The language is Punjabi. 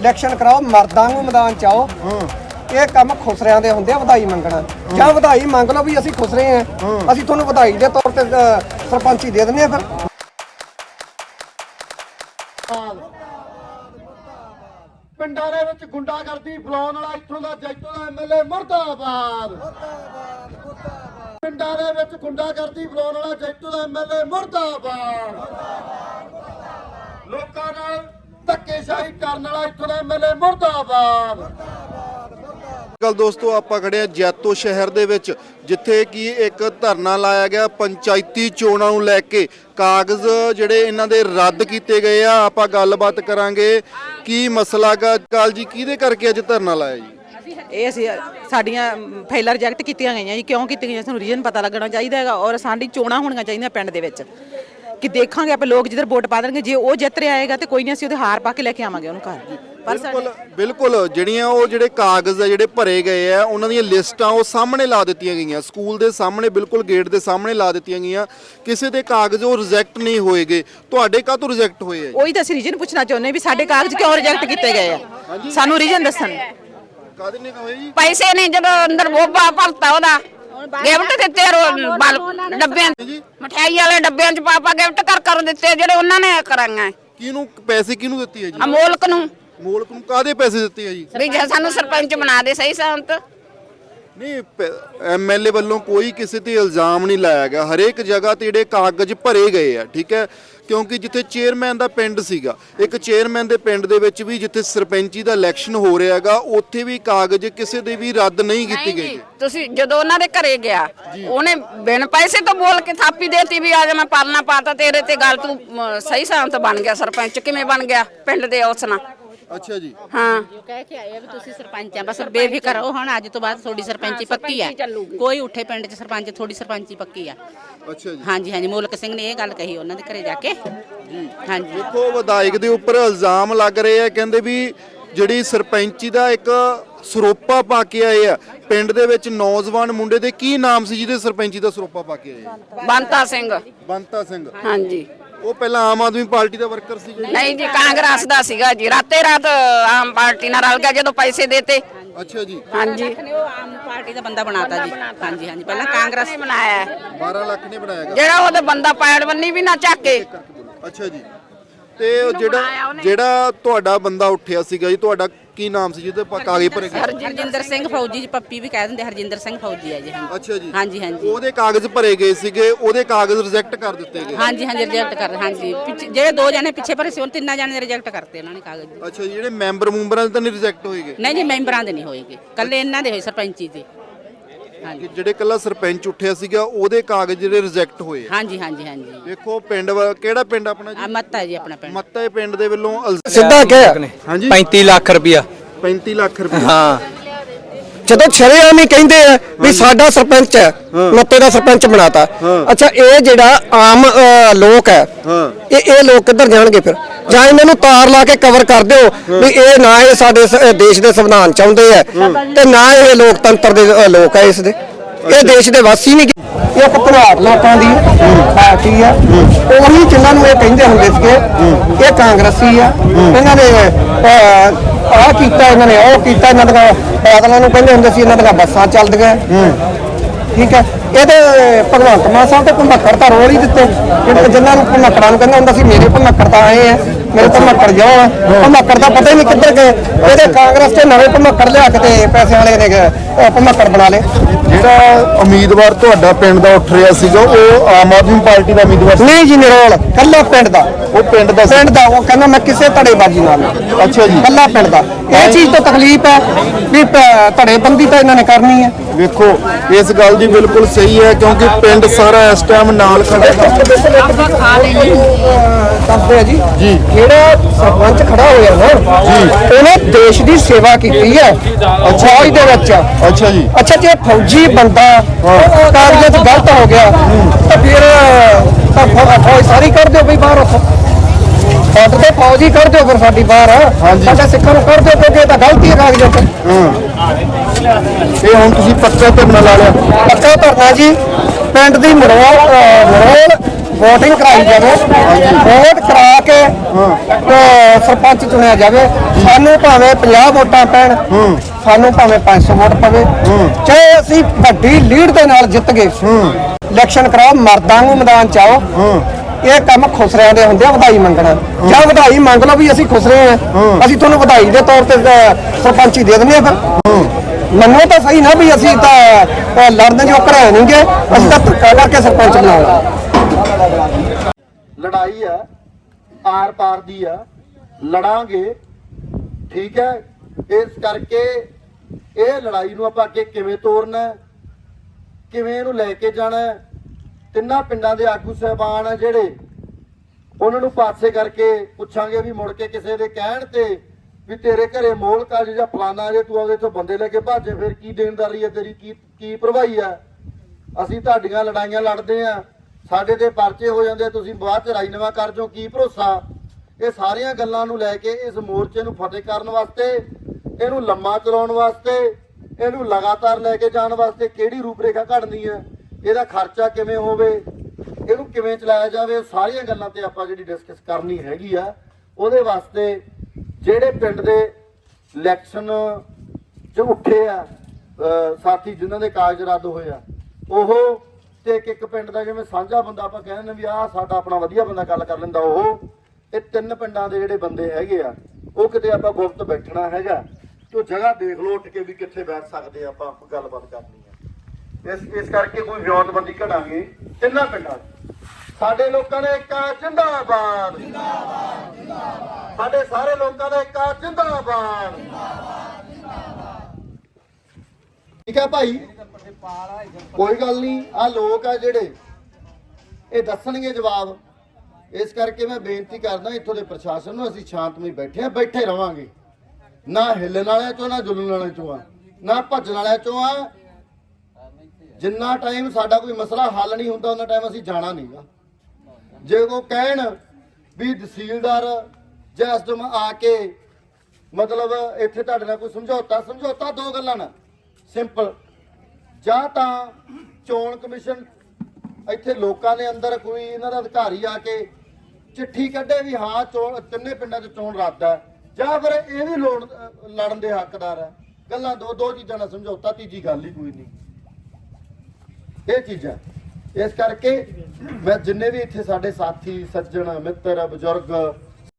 ਇਲੈਕਸ਼ਨ ਕਰਾਓ ਮਰਦਾਂ ਨੂੰ ਮੈਦਾਨ ਚ ਆਓ। ਇਹ ਕੰਮ ਖੁਸਰਿਆਂ ਦੇ ਹੁੰਦੇ ਆ ਵਧਾਈ ਮੰਗਣਾ। ਜਾਂ ਵਧਾਈ ਮੰਗ ਲਓ ਵੀ ਅਸੀਂ ਖੁਸਰੇ ਆ ਅਸੀਂ ਤੁਹਾਨੂੰ ਵਧਾਈ ਦੇ ਤੌਰ ਤੇ ਅ, ਸਰਪੰਚੀ ਦੇ ਦਿੰਦੇ ਆ ਫਿਰ। ਪਿੰਡਾਂ ਦੇ ਵਿੱਚ ਗੁੰਡਾਗਰਦੀ ਫਲਾਉਣ ਵਾਲਾ ਇੱਥੋਂ ਦਾ ਜੈਤੋ ਦਾ ਐਮਐਲਏ ਮਰਦਾਬਾਦ। ਪਿੰਡਾਂ ਦੇ ਵਿੱਚ ਗੁੰਡਾਗਰਦੀ ਫਲਾਉਣ ਵਾਲਾ ਜੈਤੋ ਦਾ ਐਮਐਲਏ ਮਰਦਾਬਾਦ। ਲੋਕਾਂ ਨਾਲ ਧੱਕੇਸ਼ਾਹੀ ਕਰਨ ਵਾਲਾ ਇੱਥੋਂ ਦਾ ਐਮਐਲਏ ਮਰਦਾਬਾਦ। ਕੱਲ ਦੋਸਤੋ ਆਪਾਂ ਖੜੇ ਆ ਜੈਤੋ ਸ਼ਹਿਰ ਦੇ ਵਿੱਚ ਜਿੱਥੇ ਕਿ ਇੱਕ ਧਰਨਾ ਲਾਇਆ ਗਿਆ ਪੰਚਾਇਤੀ ਚੋਣਾਂ ਨੂੰ ਲੈ ਕੇ। ਕਾਗਜ਼ ਜਿਹੜੇ ਇਹਨਾਂ ਦੇ ਰੱਦ ਕੀਤੇ ਗਏ ਆ ਆਪਾਂ ਗੱਲਬਾਤ ਕਰਾਂਗੇ। ਕੀ ਮਸਲਾ ਗਾ ਕਾਲ ਜੀ ਕਿਹਦੇ ਕਰਕੇ ਅੱਜ ਧਰਨਾ ਲਾਇਆ ਜੀ? ਇਹ ਅਸੀਂ ਸਾਡੀਆਂ ਫਾਈਲਾਂ ਰਿਜੈਕਟ ਕੀਤੀਆਂ ਗਈਆਂ ਜੀ। ਕਿਉਂ ਕੀਤੀਆਂ ਗਈਆਂ? ਸਾਨੂੰ ਰੀਜ਼ਨ ਪਤਾ ਲੱਗਣਾ ਚਾਹੀਦਾ ਹੈਗਾ ਔਰ ਸਾਡੀ ਚੋਣਾਂ ਹੋਣੀਆਂ ਚਾਹੀਦੀਆਂ ਪਿੰਡ ਦੇ ਵਿੱਚ। ਕਿ ਦੇਖਾਂਗੇ ਆਪਾਂ ਲੋਕ ਜਿੱਧਰ ਵੋਟ ਪਾ ਦੇਣਗੇ ਜੇ ਉਹ ਜਿੱਤ ਰਿਹਾ ਆਏਗਾ ਤੇ ਕੋਈ ਨਹੀਂ ਅਸੀਂ ਉਹਦੇ ਹਾਰ ਪਾ ਕੇ ਲੈ ਕੇ ਆਵਾਂਗੇ ਉਹਨੂੰ ਘਰ। ਪਰ ਬਿਲਕੁਲ ਬਿਲਕੁਲ ਜਿਹੜੀਆਂ ਉਹ ਜਿਹੜੇ ਕਾਗਜ਼ ਆ ਜਿਹੜੇ ਭਰੇ ਗਏ ਆ ਉਹਨਾਂ ਦੀਆਂ ਲਿਸਟਾਂ ਉਹ ਸਾਹਮਣੇ ਲਾ ਦਿੱਤੀਆਂ ਗਈਆਂ। ਸਕੂਲ ਦੇ ਸਾਹਮਣੇ ਬਿਲਕੁਲ ਗੇਟ ਦੇ ਸਾਹਮਣੇ ਲਾ ਦਿੱਤੀਆਂ ਗਈਆਂ। ਕਿਸੇ ਦੇ ਕਾਗਜ਼ ਉਹ ਰਿਜੈਕਟ ਨਹੀਂ ਹੋਏਗੇ। ਤੁਹਾਡੇ ਕਾਹਤੋਂ ਰਿਜੈਕਟ ਹੋਏ ਆ ਜੀ? ਉਹੀ ਤਾਂ ਅਸੀਂ ਰੀਜ਼ਨ ਪੁੱਛਣਾ ਚਾਹੁੰਦੇ ਵੀ ਸਾਡੇ ਕਾਗਜ਼ ਕਿਉਂ ਰਿਜੈਕਟ ਕੀਤੇ ਗਏ ਆ? ਸਾਨੂੰ ਰੀਜ਼ਨ ਦੱਸਣ। ਕਾਹਦੇ ਨੇ ਹੋਏ ਜੀ? ਪੈਸੇ ਨੇ ਜਦੋਂ ਅੰਦਰ ਬੋਬਾ ਭਰਤਾ ਉਹਦਾ। ਗਿਫਟ ਦਿੱਤੇ ਰੋ- ਬਲ- ਡੱਬਿਆਂ ਮਠਿਆਈ ਵਾਲੇ ਡੱਬਿਆਂ ਚ ਪਾਪਾ ਗਿਫਟ ਕਰ ਕਰ ਦਿੱਤੇ ਜਿਹੜੇ ਉਹਨਾਂ ਨੇ ਕਰਾਂਗਾ ਕਿਹਨੂੰ ਪੈਸੇ ਕਿਹਨੂੰ ਦਿੱਤੀ ਹੈ ਜੀ? ਅਮੋਲਕ ਨੂੰ। ਮੋਲਕ ਨੂੰ ਕਾਹਦੇ ਪੈਸੇ ਦਿੱਤੇ ਆ ਜੀ? ਵੀ ਜੇ ਸਾਨੂੰ ਸਰਪੰਚ ਬਣਾ ਦੇ ਸਹੀ ਸੰਤ। ਨਹੀਂ ਐਮਐਲਏ ਵੱਲੋਂ ਕੋਈ ਕਿਸੇ ਤੇ ਇਲਜ਼ਾਮ ਨਹੀਂ ਲਾਇਆ ਗਿਆ। ਹਰੇਕ ਜਗ੍ਹਾ ਤੇ ਜਿਹੜੇ ਕਾਗਜ਼ ਭਰੇ ਗਏ ਆ ਠੀਕ ਹੈ? ਕਿਉਂਕਿ ਜਿੱਥੇ ਚੇਅਰਮੈਨ ਦਾ ਪਿੰਡ ਸੀਗਾ ਇੱਕ ਚੇਅਰਮੈਨ ਦੇ ਪਿੰਡ ਦੇ ਵਿੱਚ ਵੀ ਜਿੱਥੇ ਸਰਪੰਚੀ ਦਾ ਇਲੈਕਸ਼ਨ ਹੋ ਰਿਹਾਗਾ ਉੱਥੇ ਵੀ ਕਾਗਜ਼ ਕਿਸੇ ਦੇ ਵੀ ਰੱਦ ਨਹੀਂ ਕੀਤੇ ਗਏ ਤੁਸੀਂ ਜਦੋਂ ਉਹਨਾਂ ਦੇ ਘਰੇ ਗਿਆ ਉਹਨੇ ਬਿਨ ਪੈਸੇ ਤੋਂ ਬੋਲ ਕੇ ਥਾਪੀ ਦੇਤੀ ਵੀ ਆ ਜਾ ਮੈਂ ਪਾਲਣਾ ਪਾਤਾ ਤੇਰੇ ਤੇ ਗੱਲ ਤੂੰ ਸਹੀ ਸੰਤ ਬਣ ਗਿਆ ਸਰਪੰਚ ਕਿਵੇਂ ਬਣ ਗਿਆ ਪਿੰਡ ਦੇ ਉਸ ਨਾਲ। ਅੱਛਾ ਜੀ। ਹਾਂ। ਜੋ ਕਹਿ ਕੇ ਆਏ ਆ ਵੀ ਤੁਸੀਂ ਸਰਪੰਚ ਆ। ਬਸ ਬੇਫਿਕਰ ਰਹੋ ਹੁਣ ਅੱਜ ਤੋਂ ਬਾਅਦ ਤੁਹਾਡੀ ਸਰਪੰਚੀ ਪੱਕੀ ਆ। ਕੋਈ ਉੱਠੇ ਪਿੰਡ 'ਚ ਸਰਪੰਚ ਤੁਹਾਡੀ ਸਰਪੰਚੀ ਪੱਕੀ ਆ। ਅੱਛਾ ਜੀ। ਹਾਂਜੀ ਹਾਂਜੀ ਮੋਲਕ ਸਿੰਘ ਨੇ ਇਹ ਗੱਲ ਕਹੀ ਉਹਨਾਂ ਦੇ ਘਰੇ ਜਾ ਕੇ। ਹਾਂਜੀ। ਦੇਖੋ ਵਿਧਾਇਕ ਦੇ ਉੱਪਰ ਇਲਜ਼ਾਮ ਲੱਗ ਰਹੇ ਆ। ਕਹਿੰਦੇ ਵੀ ਜਿਹੜੀ ਸਰਪੰਚੀ ਦਾ ਇੱਕ ਸਰੋਪਾ ਪਾ ਕੇ ਆਏ ਆ ਪਿੰਡ ਦੇ ਵਿੱਚ ਨੌਜਵਾਨ ਮੁੰਡੇ ਦੇ ਕੀ ਨਾਮ ਸੀ ਜਿਹਦੇ ਸਰਪੰਚੀ ਦਾ ਸਰੋਪਾ ਪਾ ਕੇ ਆਏ? ਬੰਤਾ ਸਿੰਘ। ਬੰਤਾ ਸਿੰਘ। ਹਾਂਜੀ। ਉਹ ਪਹਿਲਾਂ ਆਮ ਆਦਮੀ ਪਾਰਟੀ ਦਾ ਵਰਕਰ ਸੀਗਾ ਜੀ ਨਹੀਂ ਜੀ ਕਾਂਗਰਸ ਦਾ ਸੀਗਾ ਜੀ। ਰਾਤੇ ਰਾਤ ਆਮ ਪਾਰਟੀ ਨਾਲ ਰਲ ਗਿਆ ਜਦੋਂ ਪੈਸੇ ਦੇਤੇ। ਅੱਛਾ ਜੀ। ਹਾਂਜੀ। ਉਹ ਆਮ ਪਾਰਟੀ ਦਾ ਬੰਦਾ ਬਣਾਤਾ ਜੀ। ਹਾਂਜੀ ਹਾਂਜੀ। ਪਹਿਲਾਂ ਕਾਂਗਰਸ ਨੇ ਬਣਾਇਆ। ਹੈ। 12 ਲੱਖ ਨੇ ਬਣਾਇਆ ਗਾ ਜਿਹੜਾ ਉਹਦੇ ਬੰਦਾ ਪੈੜ ਬੰਨੀ ਵੀ ਨਾ ਚੱਕੇ ਅੱਛਾ ਜੀ। ਤੇ ਉਹ ਜਿਹੜਾ ਜਿਹੜਾ ਤੁਹਾਡਾ ਬੰਦਾ ਉੱਠਿਆ ਸੀਗਾ ਜੀ ਤੁਹਾਡਾ ਕੀ ਨਾਮ ਸੀ ਜਿਹਦੇ ਪਾ ਕਾਗਜ਼ ਭਰੇ ਗਏ? ਹਰਜਿੰਦਰ ਸਿੰਘ ਫੌਜੀ ਜੀ ਪੱਪੀ ਵੀ ਕਹਿ ਦਿੰਦੇ ਹਰਜਿੰਦਰ ਸਿੰਘ ਫੌਜੀ ਆ ਜੀ ਹਾਂਜੀ। ਅੱਛਾ ਜੀ। ਹਾਂਜੀ ਹਾਂਜੀ। ਉਹਦੇ ਕਾਗਜ਼ ਭਰੇ ਗਏ ਸੀਗੇ ਉਹਦੇ ਕਾਗਜ਼ ਰਿਜੈਕਟ ਕਰ ਦਿੱਤੇ ਗਏ। ਹਾਂਜੀ ਹਾਂਜੀ ਰਿਜੈਕਟ ਕਰ ਹਾਂਜੀ। ਪਿੱਛੇ- ਜਿਹੜੇ ਦੋ ਜਣੇ ਪਿੱਛੇ ਭਰੇ ਸੀ ਉਹ ਤਿੰਨਾਂ ਜਣੇ ਦੇ ਰਿਜੈਕਟ ਕਰਤੇ ਉਹਨਾਂ ਨੇ ਕਾਗਜ਼। ਅੱਛਾ ਜੀ ਜਿਹੜੇ ਮੈਂਬਰ ਮੂੰਬਰਾਂ ਦੇ ਤਾਂ ਨਹੀਂ ਰਿਜੈਕਟ ਹੋਏਗੇ? ਨਹੀਂ ਜੀ ਮੈਂਬਰਾਂ ਦੇ ਨਹੀਂ ਹੋਏਗੇ। ਕੱਲੇ ਇਹਨਾਂ ਦੇ ਹੋਏ ਸਰਪੰਚੀ ਦੇ। ਹਾਂਜੀ। ਜਿਹੜੇ ਕੱਲਾ ਸਰਪੰਚ ਉੱਠਿਆ ਸੀਗਾ ਉਹਦੇ ਕਾਗਜ਼ ਜਿਹੜੇ ਰਿਜੈਕਟ ਹੋਏ ਆ। ਹਾਂਜੀ ਹਾਂਜੀ ਹਾਂਜੀ। ਵੇਖੋ ਪਿੰਡ ਵਾ- ਕਿਹੜਾ ਪਿੰਡ ਆਪਣਾ ਜੀ? ਆ ਮੱਤਾ ਜੀ ਆਪਣਾ ਪਿੰਡ। ਮੱਤੇ ਪਿੰਡ ਦੇ ਵੱਲੋਂ ਇਲਜ਼- ਸਿੱਧਾ ਕਿਹਾ ਹਾਂਜੀ। 35 ਲੱਖ ਰੁਪਇਆ 35 ਲੱਖ ਰੁਪਏ ਹਾਂ। ਜਦੋਂ ਸ਼ਰੇਆਮ ਹੀ ਕਹਿੰਦੇ ਆ ਵੀ ਸਾਡਾ ਸਰਪੰਚ ਹੈ ਮੱਤੇ ਦਾ ਸਰਪੰਚ ਬਣਾਤਾ। ਅੱਛਾ ਇਹ ਜਿਹੜਾ ਆਮ ਅ, ਲੋਕ ਹੈ ਹਾਂ। ਇਹ ਇਹ ਲੋਕ ਕਿੱਧਰ ਜਾਣਗੇ ਫਿਰ? ਜਾਂ ਇਹਨਾਂ ਨੂੰ ਤਾਰ ਲਾ ਕੇ ਕਵਰ ਕਰ ਦਿਓ ਵੀ ਇਹ ਨਾ ਇਹ ਸਾਡੇ ਸ- ਦੇਸ਼ ਦੇ ਸੰਵਿਧਾਨ ਚਾਹੁੰਦੇ ਆ ਤੇ ਨਾ ਇਹ ਲੋਕਤੰਤਰ ਦੇ ਅ, ਲੋਕ ਆ ਇਸ ਦੇ। ਇਹ ਦੇਸ਼ ਦੇ ਵਾਸੀ ਨਹੀਂ ਇਹ ਇੱਕ ਭਲਾਟ ਲੋਕਾਂ ਦੀ ਪਾਰਟੀ ਆ। ਉਹੀ ਜਿਨ੍ਹਾਂ ਨੂੰ ਇਹ ਕਹਿੰਦੇ ਹੁੰਦੇ ਸੀਗੇ ਇਹ ਕਾਂਗਰਸੀ ਆ। ਇਹਨਾਂ ਨੇ ਆਹ ਕੀਤਾ ਇਹਨਾਂ ਨੇ ਉਹ ਕੀਤਾ ਇਹਨਾਂ ਦਾ ਬਾਦਲਾਂ ਨੂੰ ਕਹਿੰਦੇ ਹੁੰਦੇ ਸੀ ਇਹਨਾਂ ਦੀਆਂ ਬੱਸਾਂ ਚੱਲਦੀਆਂ। ਠੀਕ ਹੈ ਇਹਦੇ ਭਗਵੰਤ ਮਾਨ ਸਾਹਿਬ ਤੇ ਭਮੱਕੜ ਤਾਂ ਰੋਲ ਹੀ ਦਿੱਤੇ। ਜਿਹੜੇ ਜਿਨ੍ਹਾਂ ਨੂੰ ਭਮੱਕੜਾਂ ਨੂੰ ਕਹਿੰਦਾ ਹੁੰਦਾ ਸੀ ਮੇਰੇ ਭਮੱਕੜ ਤਾਂ ਆਏ ਆ। ਮੇਰੇ ਭਮੱਕੜ ਜਾਓ ਆ ਭਮੱਕੜ ਦਾ ਪਤਾ ਹੀ ਨਹੀਂ ਕਿੱਧਰ ਗਏ। ਇਹਦੇ ਕਾਂਗਰਸ ਤੇ ਨਵੇਂ ਭਮੱਕੜ ਲਿਆ ਕੇ ਤੇ ਪੈਸੇ ਵਾਲੇ ਨੇ ਅਹ, ਭਮੱਕੜ ਬਣਾ ਲਏ। ਜਿਹੜਾ ਉਮੀਦਵਾਰ ਤੁਹਾਡਾ ਪਿੰਡ ਦਾ ਉੱਠ ਰਿਹਾ ਸੀਗਾ ਉਹ ਆਮ ਆਦਮੀ ਪਾਰਟੀ ਦਾ ਉਮੀਦਵਾਰ ਸੀ? ਨਹੀਂ ਜੀ ਨਿਰੋਲ ਕੱਲਾ ਪਿੰਡ ਦਾ। ਉਹ ਪਿੰਡ ਦਾ ਸੀ? ਪਿੰਡ ਦਾ ਉਹ ਕਹਿੰਦਾ ਮੈਂ ਕਿਸੇ ਧੜੇਬਾਜ਼ੀ ਨਾਲ ਨਹੀਂ। ਅੱਛਾ ਜੀ। ਕੱਲਾ ਪਿੰਡ ਦਾ। ਇਹ ਚੀਜ਼ ਤੋਂ ਤਕਲੀਫ ਹੈ ਵੀ ਪ- ਧੜੇਬੰਦੀ ਤਾਂ ਇਹਨਾਂ ਨੇ ਕਰਨੀ ਹੈ। ਵੇਖੋ ਇਸ ਗੱਲ ਦੀ ਬਿਲਕੁਲ ਸਹੀ ਹੈ ਕਿਉਂਕਿ ਪਿੰਡ ਸਾਰਾ ਇਸ ਟਾਈਮ ਨਾਲ ਖੜਾ ਹੈ। ਜੀ। ਜੀ। ਜਿਹੜਾ ਸਰਪੰਚ ਖੜਾ ਹੋਇਆ ਨਾ ਜੀ। ਉਹਨੇ ਦੇਸ਼ ਦੀ ਸੇਵਾ ਕੀਤੀ ਹੈ ਫੌਜ ਦੇ ਵਿੱਚ। ਅੱਛਾ ਜੀ। ਅੱਛਾ ਜੇ ਫੌਜੀ ਬੰਦਾ ਕਾਗਜ਼ਾਂ 'ਚ ਗਲਤ ਹੋ ਗਿਆ ਤਾਂ ਫਿਰ ਤਾਂ ਫੌ- ਫੌਜ ਸਾਰੀ ਕੱਢ ਦਿਓ ਬਈ ਬਾਹਰ ਉੱਥੋਂ। ਸਾਡੇ ਤੇ ਫੌਜ ਹੀ ਕੱਢ ਦਿਓ ਫਿਰ ਸਾਡੀ ਬਾਹਰ। ਸਾਡੇ ਸਿੱਖਾਂ ਨੂੰ ਕੱਢ ਦਿਓ ਕਿਉਂਕਿ ਇਹ ਤਾਂ ਗਲਤੀ ਹੈ ਕਾਗਜ਼ਾਂ 'ਚ ਇਹ ਹੁਣ ਤੁਸੀਂ ਪੱਕਾ ਧਰਨਾ ਲਾ ਲਿਆ। ਪੱਕਾ ਧਰਨਾ ਜੀ। ਪਿੰਡ ਦੀ ਮਰੋਲ ਮਰੋਲ VOTING ਕਰਾਈ ਜਾਵੇ ਵੋਟ ਕਰਾ ਕੇ ਤੇ ਸਰਪੰਚ ਚੁਣਿਆ ਜਾਵੇ। ਸਾਨੂੰ ਭਾਵੇਂ 50 ਵੋਟਾਂ ਪੈਣ ਸਾਨੂੰ ਭਾਵੇਂ 500 ਵੋਟ ਪਵੇ। ਚਾਹੇ ਅਸੀਂ ਵੱਡੀ ਲੀਡ ਦੇ ਨਾਲ ਜਿੱਤ ਗਏ ਇਲੈਕਸ਼ਨ ਕਰਾਓ ਮਰਦਾਂ ਨੂੰ ਮੈਦਾਨ ਚ ਆਓ। ਇਹ ਕੰਮ ਖੁਸਰਿਆਂ ਦੇ ਹੁੰਦੇ ਆ ਵਧਾਈ ਮੰਗਣਾ। ਜਾਂ ਵਧਾਈ ਮੰਗ ਲਓ ਵੀ ਅਸੀਂ ਖੁਸਰੇ ਆ। ਅਸੀਂ ਤੁਹਾਨੂੰ ਵਧਾਈ ਦੇ ਤੌਰ ਤੇ ਸਰਪੰਚੀ ਦੇ ਦਿੰਦੇ ਆ ਫਿਰ। ਮੰਨੋ ਤਾਂ ਸਹੀ ਨਾ ਵੀ ਅਸੀਂ ਤਾਂ ਲੜਨ ਜੋ ਘਰੇ ਨਹੀਂਗੇ। ਅਸੀਂ ਤਾਂ ਧੱਕਾ ਕਰਕੇ ਸਰਪੰਚ ਬਣਾਉਣਾ ਲੜਾਈ ਆ ਆਰ ਪਾਰ ਦੀ ਆ ਲੜਾਂਗੇ, ਠੀਕ ਹੈ। ਇਸ ਕਰਕੇ ਇਹ ਲੜਾਈ ਨੂੰ ਆਪਾਂ ਅੱਗੇ ਕਿਵੇਂ ਤੋਰਨਾ ਕਿਵੇਂ ਇਹਨੂੰ ਲੈ ਕੇ ਜਾਣਾ ਤਿੰਨਾਂ ਪਿੰਡਾਂ ਦੇ ਆਗੂ ਸਹਿਬਾਨ ਆ ਜਿਹੜੇ। ਉਹਨਾਂ ਨੂੰ ਪਾਸੇ ਕਰਕੇ ਪੁੱਛਾਂਗੇ ਵੀ ਮੁੜ ਕੇ ਕਿਸੇ ਦੇ ਕਹਿਣ ਤੇ ਵੀ ਤੇਰੇ ਘਰੇ ਮੋਲ ਕਾਜ ਜਾਂ ਫਲਾਨਾ ਜੇ ਤੂੰ ਆਪਦੇ ਤੋਂ ਬੰਦੇ ਲੈ ਕੇ ਭਾਜੇ ਫਿਰ ਕੀ ਦੇਣਦਾਰੀ ਹੈ ਤੇਰੀ? ਕੀ ਕੀ ਭਰਵਾਈ ਆ ਅਸੀਂ ਤੁਹਾਡੀਆਂ ਲੜਾਈਆਂ ਲੜਦੇ ਆ ਸਾਡੇ ਤੇ ਪਰਚੇ ਹੋ ਜਾਂਦੇ ਆ, ਤੁਸੀਂ ਬਾਅਦ ਚ ਰਾਜੀਨਾਮਾ ਕਰ ਜੋ ਕੀ ਭਰੋਸਾ? ਇਹ ਸਾਰੀਆਂ ਗੱਲਾਂ ਨੂੰ ਲੈ ਕੇ ਇਸ ਮੋਰਚੇ ਨੂੰ ਫਤਿਹ ਕਰਨ ਵਾਸਤੇ ਇਹਨੂੰ ਲੰਮਾ ਚਲਾਉਣ ਵਾਸਤੇ ਇਹਨੂੰ ਲਗਾਤਾਰ ਲੈ ਕੇ ਜਾਣ ਵਾਸਤੇ ਕਿਹੜੀ ਰੂਪਰੇਖਾ ਘੜਨੀ ਹੈ? ਇਹਦਾ ਖਰਚਾ ਕਿਵੇਂ ਹੋਵੇ? ਇਹਨੂੰ ਕਿਵੇਂ ਚਲਾਇਆ ਜਾਵੇ? ਸਾਰੀਆਂ ਗੱਲਾਂ ਤੇ ਆਪਾਂ ਜਿਹੜੀ ਡਿਸਕਸ ਕਰਨੀ ਹੈਗੀ ਆ ਉਹਦੇ ਵਾਸਤੇ ਜਿਹੜੇ ਪਿੰਡ ਦੇ ਇਲੈਕਸ਼ਨ ਚ ਉੱਠੇ ਆ ਸਾਥੀ ਜਿਨ੍ਹਾਂ ਦੇ ਕਾਗਜ਼ ਰੱਦ ਹੋਏ ਆ, ਉਹ ਤੇ ਇੱਕ ਇੱਕ ਪਿੰਡ ਦਾ ਜਿਵੇਂ ਸਾਂਝਾ ਬੰਦਾ ਆਪਾਂ ਕਹਿੰਦੇ ਵੀ ਆਹ ਸਾਡਾ ਆਪਣਾ ਵਧੀਆ ਬੰਦਾ ਗੱਲ ਕਰ ਲੈਂਦਾ, ਉਹ ਇਹ ਤਿੰਨ ਪਿੰਡਾਂ ਦੇ ਜਿਹੜੇ ਬੰਦੇ ਹੈਗੇ ਆ, ਉਹ ਕਿਤੇ ਆਪਾਂ ਗੁਪਤ ਬੈਠਣਾ ਹੈਗਾ, ਤੋ ਜਗ੍ਹਾ ਦੇਖ ਲਓ ਉੱਠ ਕੇ ਵੀ ਕਿੱਥੇ ਬੈਠ ਸਕਦੇ ਆਪਾਂ ਗੱਲਬਾਤ ਕਰਨੀ ਆ ਇਸ ਇਸ ਕਰਕੇ ਕੋਈ ਵਿਉਂਤਬੰਦੀ ਘੜਾਂਗੇ ਤਿੰਨਾਂ ਪਿੰਡਾਂ 'ਚ। ਸਾਡੇ ਲੋਕਾਂ ਨੇ ਇੱਕ ਜਿੰਦਾਬਾਦ। ਜਿੰਦਾਬਾਦ ਜਿੰਦਾਬਾਦ ਸਾਡੇ ਸਾਰੇ ਲੋਕਾਂ ਦਾ ਇੱਕ ਜਿੰਦਾਬਾਦ। ਠੀਕ ਹੈ ਭਾਈ। ਕੋਈ ਗੱਲ ਨਹੀਂ ਆ ਲੋਕ ਆ ਜਿਹੜੇ, ਇਹ ਦੱਸਣਗੇ ਜਵਾਬ। ਇਸ ਕਰਕੇ ਮੈਂ ਬੇਨਤੀ ਕਰਦਾ, ਇੱਥੋਂ ਦੇ ਪ੍ਰਸ਼ਾਸਨ ਨੂੰ ਅਸੀਂ ਸ਼ਾਂਤਮਈ ਬੈਠੇ ਆ ਬੈਠੇ ਰਵਾਂਗੇ। ਨਾ ਹਿੱਲਣ ਵਾਲਿਆਂ ਚੋਂ, ਨਾ ਜੁਲਣ ਵਾਲਿਆਂ ਚੋਂ ਆ, ਨਾ ਭੱਜਣ ਵਾਲਿਆਂ ਚੋਂ ਆ। ਜਿੰਨਾ ਟਾਈਮ ਸਾਡਾ ਕੋਈ ਮਸਲਾ ਹੱਲ ਨਹੀਂ ਹੁੰਦਾ, ਉਹਨਾਂ ਟਾਈਮ ਅਸੀਂ ਜਾਣਾ ਨਹੀਂਗਾ ਜੇ ਕੋ ਕਹਿਣ ਵੀ ਤਹਿਸੀਲਦਾਰ ਜਾਂ ਐਸਡੀਐਮ ਆ ਕੇ ਮਤਲਬ ਇੱਥੇ ਤੁਹਾਡੇ ਨਾਲ ਕੋਈ ਸਮਝੌਤਾ ਸਮਝੌਤਾ ਦੋ ਗੱਲਾਂ ਨਾ। ਸਿੰਪਲ ਜਾਂ ਤਾਂ ਚੋਣ ਕਮਿਸ਼ਨ ਇੱਥੇ ਲੋਕਾਂ ਦੇ ਅੰਦਰ ਕੋਈ ਇਹਨਾਂ ਦਾ ਅਧਿਕਾਰੀ ਆ ਕੇ ਚਿੱਠੀ ਕੱਢੇ ਵੀ ਹਾਂ, ਚੋਣ, ਤਿੰਨੇ ਪਿੰਡਾਂ 'ਚ ਚੋਣ ਰੱਦ ਹੈ। ਜਾਂ ਫਿਰ ਇਹ ਵੀ ਲੋੜ, ਲੜਨ ਦੇ ਹੱਕਦਾਰ ਹੈ। ਗੱਲਾਂ ਦੋ ਦੋ ਚੀਜ਼ਾਂ ਨਾਲ ਸਮਝੌਤਾ, ਤੀਜੀ ਗੱਲ ਹੀ ਕੋਈ ਨਹੀਂ। ਇਹ ਚੀਜ਼ਾਂ। ਇਸ ਕਰਕੇ ਮੈਂ ਜਿੰਨੇ ਵੀ ਇੱਥੇ ਸਾਡੇ ਸਾਥੀ ਸੱਜਣ ਮਿੱਤਰ ਬਜ਼ੁਰਗ